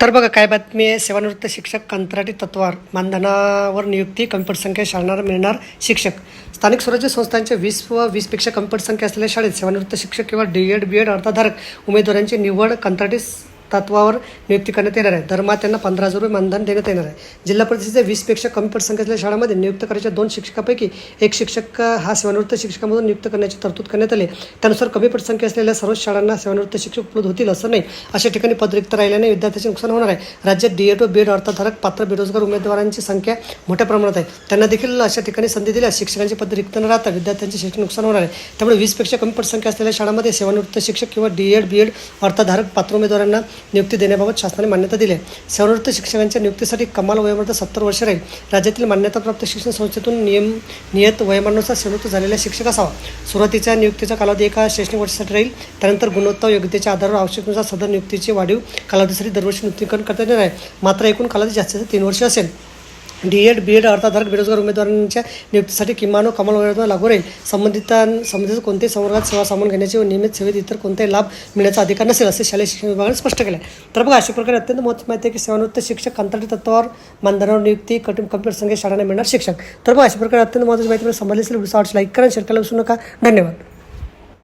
तर बघा काय बातमी आहे? सेवानिवृत्त शिक्षक कंत्राटी तत्वावर मानधनावर नियुक्ती कमी पटसंख्या शाळणार मिळणार शिक्षक. स्थानिक स्वराज्य संस्थांच्या वीस व वीसपेक्षा कमी पटसंख्या असलेल्या शाळेत सेवानिवृत्त शिक्षक किंवा डी एड बी एड अर्थाधारक उमेदवारांची निवड कंत्राटी तत्वावर नियुक्ती करण्यात येणार आहे. दरमहा त्यांना पंधरा हजार रुपये मानधन देण्यात येणार आहे. जिल्हा परिषदेच्या वीसपेक्षा कमी पटसंख्या असलेल्या शाळांमध्ये नियुक्त करायच्या दोन शिक्षकापैकी एक शिक्षक हा सेवानिवृत्त शिक्षकामधून नियुक्त करण्याची तरतूद करण्यात आली. त्यानुसार कमी पटसंख्या असलेल्या सर्व शाळांना सेवानिवृत्त शिक्षक उपलब्ध होतील असं नाही. अशा ठिकाणी पद रिक्त राहिल्याने विद्यार्थ्यांचे नुकसान होणार आहे. राज्यात डी एड व बी एड अर्थधारक पात्र बेरोजगार उमेदवारांची संख्या मोठ्या प्रमाणात आहे. त्यांना देखील अशा ठिकाणी संधी दिल्यास शिक्षकांची पद रिक्त न राहता विद्यार्थ्यांचे शैक्षणिक नुकसान होणार आहे. त्यामुळे वीसपेक्षा कमी पटसंख्या असलेल्या शाळांमध्ये सेवानिवृत्त शिक्षक किंवा डी एड बी एड अर्थधारक पात्र उमेदवारांना नियुक्ती देण्याबाबत शासनाने मान्यता दिली आहे. शिक्षकांच्या नियुक्तीसाठी कमाल वयोमर्यादा सत्तर वर्ष राहील. राज्यातील मान्यताप्राप्त शिक्षण संस्थेतून नियम नियत वयोमानानुसार सेवृत्त झालेला शिक्षक असावा. सुरुवातीच्या नियुक्तीचा कालावधी एका शैक्षणिक वर्षासाठी राहील. त्यानंतर गुणवत्ता योग्यतेच्या आधारावर आवश्यकतेनुसार सदर नियुक्तीची वाढीव कालावधीसाठी दरवर्षी नियुक्तीकरण करता येणार आहे. मात्र एकूण कालावधी जास्तीत जास्त तीन वर्ष असेल. डी एड बी एड अर्थाधारक बेरोजगार उमेदवारांच्या नियुक्तीसाठी किमान व कमाल वयोमर्यादा लागू राहील. संबंधितां संबंधित कोणत्याही संवर्गात सेवा सामावून घेण्याचे व नियमित सेवेत इतर कोणताही लाभ मिळण्याचा अधिकार नसेल असे शालेय शिक्षण विभागाने स्पष्ट केले. तर बघा अशा प्रकारे अत्यंत महत्त्वाची माहिती आहे की सेवानिवृत्त शिक्षक कंत्राटी तत्वावर मानधनावर नियुक्ती कठीण कम्प्युटर संख्या शाळांना मिळणार शिक्षक तर बघा अशा प्रकारे अत्यंत महत्त्वाची माहिती मला असेल व्हिडिओ लाईक करा शेअर करायला विसरू नका. धन्यवाद.